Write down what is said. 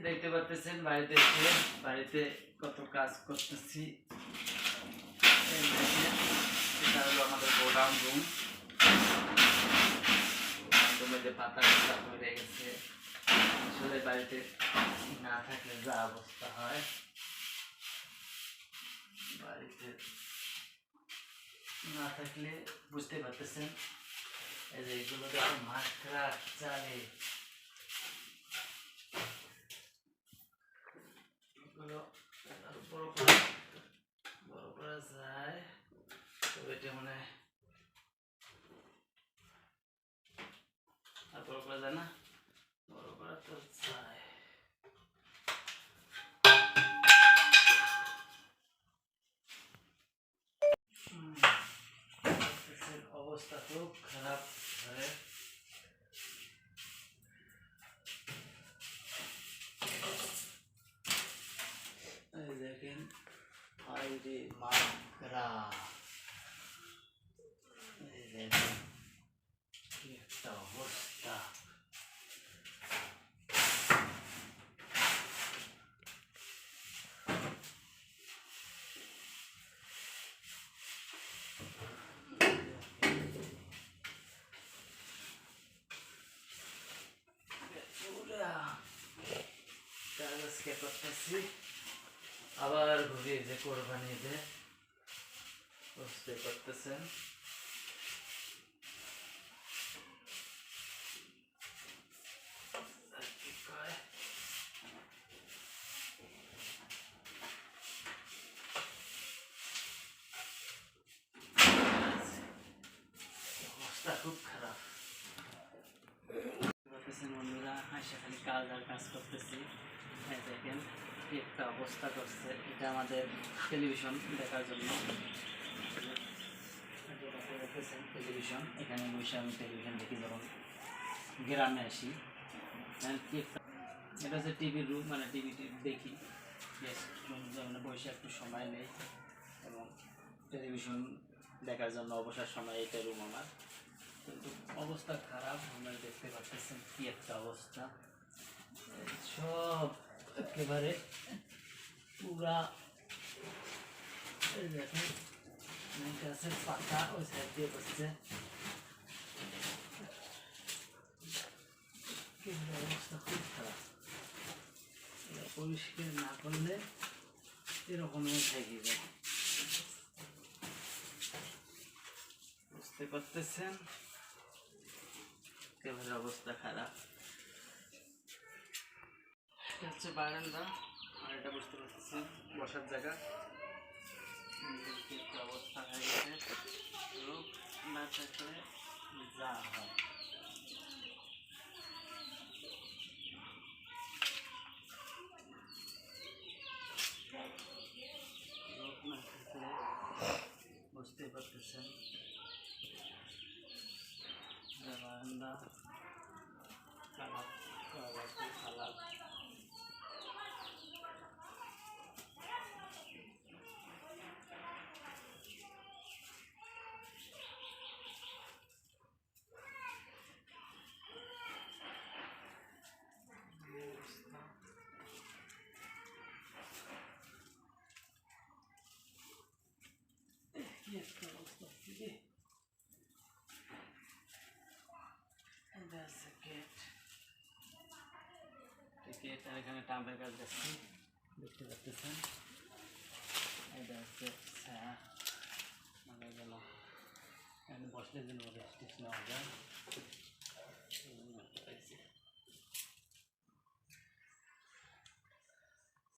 দেখতে পাচ্ছেন বাড়িতে এসে বাড়িতে কত কাজ করতেছি। দেখেন, এটা হলো আমাদের গোডাউন রুম। রুমে যে পাতা টাতা পড়ে গেছে আসলে বাড়িতে না থাকলে যা অবস্থা হয়। বাড়িতে না থাকলে বুঝতে পারতেছেন এই যে এগুলো দেখো মাকড়া চালে এগুলো বড় করা বড় করা যায়। তবে এটা মানে আর বড় করা যায় না, বড় করা তো যায়। অবস্থা খুব খারাপ ঘরে এই দেখেন আইরে মাকড়া এই দেখেন কি একটা অবস্থা পুরা কাজ আজকে করতেছি আবার ঘুরে যে কোরবানিতে বুঝতে পারতেছেন। আর কি কয়? অবস্থা খুব খারাপ। করতেছেন বন্ধুরা হাসা খালি কাজ আর কাজ করতেছি। এই দেখেন। কি একটা অবস্থা করছে, এটা আমাদের টেলিভিশন দেখার জন্য। টেলিভিশন এখানে বসে আমি টেলিভিশন দেখি, যখন গ্রামে আসি কি একটা এটা হচ্ছে টিভির রুম মানে টিভি দেখি। রুম বসে একটু সময় নেই এবং টেলিভিশন দেখার জন্য অবসর সময়, এটা রুম আমার। কিন্তু অবস্থা খারাপ, আমরা দেখতে পাচ্ছেন কি একটা অবস্থা। সব একেবারে পুরা দেখেন গাছের পাতা ওই সাইড দিয়ে বসছে। অবস্থা খুব খারাপ। পরিষ্কার না করলে এরকমই থেকে যায়। বুঝতে পারতেছেন? একেবারে অবস্থা খারাপ। এটা হচ্ছে বারান্দা। আর এটা বুঝতে পারতেছেন বসার জায়গা। অবস্থা হয়ে গেছে। লোক না থাকলে যা হয়। বুঝতে পারতেছেন। বারান্দা খারাপ খারাপ খারাপ কি একটা থেকে এটা আছে গেট গেট আর এখানে টাম্পের কাজ দেখছি দেখতে পাচ্ছেন এটা হচ্ছে ছায়া মানে গেল বসলে যেন রেস্ট নেওয়া যায়